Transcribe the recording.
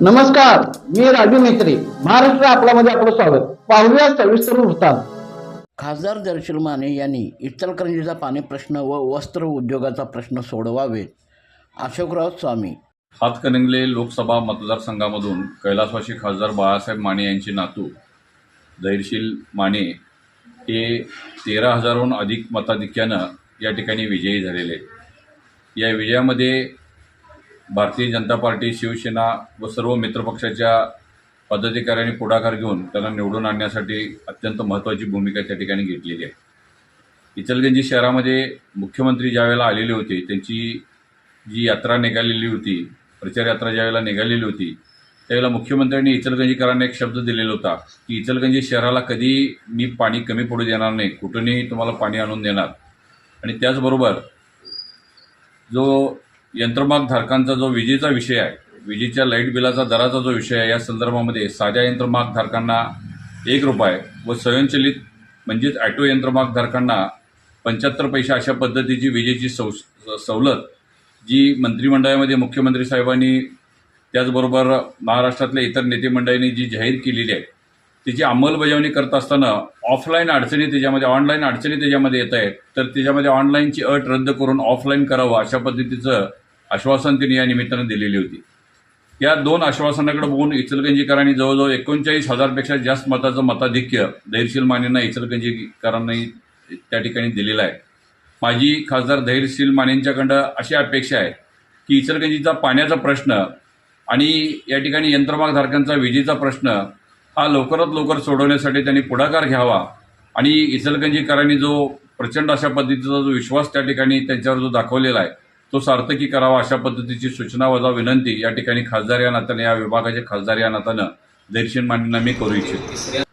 नमस्कार मी राजू मेत्री महाराष्ट्र आपल्यामध्ये आपलं स्वागत. पाहूया सविस्तर वृत्तांत. खासदार दर्शन माने यांनी इचलकरंजीचा पाणी प्रश्न व वस्त्र उद्योगाचा प्रश्न सोडवावेत अशोकराव स्वामी. हातकणंगले लोकसभा मतदारसंघामधून कैलासवासी खासदार बाळासाहेब माने यांचे नातू धैर्यशील माने हे तेरा हजारहून अधिक मताधिक्यानं या ठिकाणी विजयी झालेले. या विजयामध्ये भारतीय जनता पार्टी शिवसेना व सर्व मित्रपक्षाच्या पदाधिकाऱ्यांनी पुढाकार घेऊन त्यांना निवडून आणण्यासाठी अत्यंत महत्त्वाची भूमिका त्या ठिकाणी घेतलेली आहे. इचलगंजी शहरामध्ये मुख्यमंत्री ज्यावेळेला आलेले होते त्यांची जी यात्रा निघालेली होती प्रचार यात्रा ज्यावेळेला निघालेली होती त्यावेळेला मुख्यमंत्र्यांनी इचलगंजीकरांना एक शब्द दिलेला होता की इचलगंजी शहराला कधी मी पाणी कमी पडू देणार नाही कुठूनही तुम्हाला पाणी आणून देणार. आणि त्याचबरोबर जो यंत्रमाग धारकांचा जो विजेचा विषय आहे विजेच्या लाइट बिलाचा दराचा जो विषय आहे या संदर्भामध्ये साध्या यंत्रमाग धारकांना एक रुपये व स्वयंचलित म्हणजेच ॲटो यंत्रमाग धारकांना पंच्याहत्तर पैसे अशा पद्धतीची विजेची सव सवलत जी मंत्रिमंडळामध्ये मुख्यमंत्री साहेबांनी त्याचबरोबर महाराष्ट्रातल्या इतर नेतेमंडळींनी जी जाहीर केलेली आहे त्याची अंमलबजावणी करत असताना ऑफलाईन अडचणी त्याच्यामध्ये ऑनलाईन अडचणी त्याच्यामध्ये येत आहेत तर त्याच्यामध्ये ऑनलाईनची अट रद्द करून ऑफलाईन करावं अशा पद्धतीचं आश्वासन तिने या निमित्तानं दिलेली होती. या दोन आश्वासनाकडे बघून इचलगंजीकरांनी जवळजवळ एकोणचाळीस हजारपेक्षा जास्त मताचं मताधिक्य धैर्यशील मानेंना इचलकंजीकरांनी त्या ठिकाणी दिलेलं आहे. माझी खासदार धैर्यशील मानेंच्याकडं अशी अपेक्षा आहे की इचलगंजीचा पाण्याचा प्रश्न आणि या ठिकाणी यंत्रमागधारकांचा विजेचा प्रश्न हा लवकरात लवकर सोडवण्यासाठी त्यांनी पुढाकार घ्यावा आणि इचलगंजीकरांनी जो प्रचंड अशा पद्धतीचा जो विश्वास त्या ठिकाणी त्यांच्यावर जो दाखवलेला आहे तो सार्थकी करावा अशा पद्धतीची सूचना वजा विनंती या ठिकाणी खासदार या नात्यानं या विभागाचे खासदार या नात्यानं दर्शन मांडणं मी करू इच्छितो.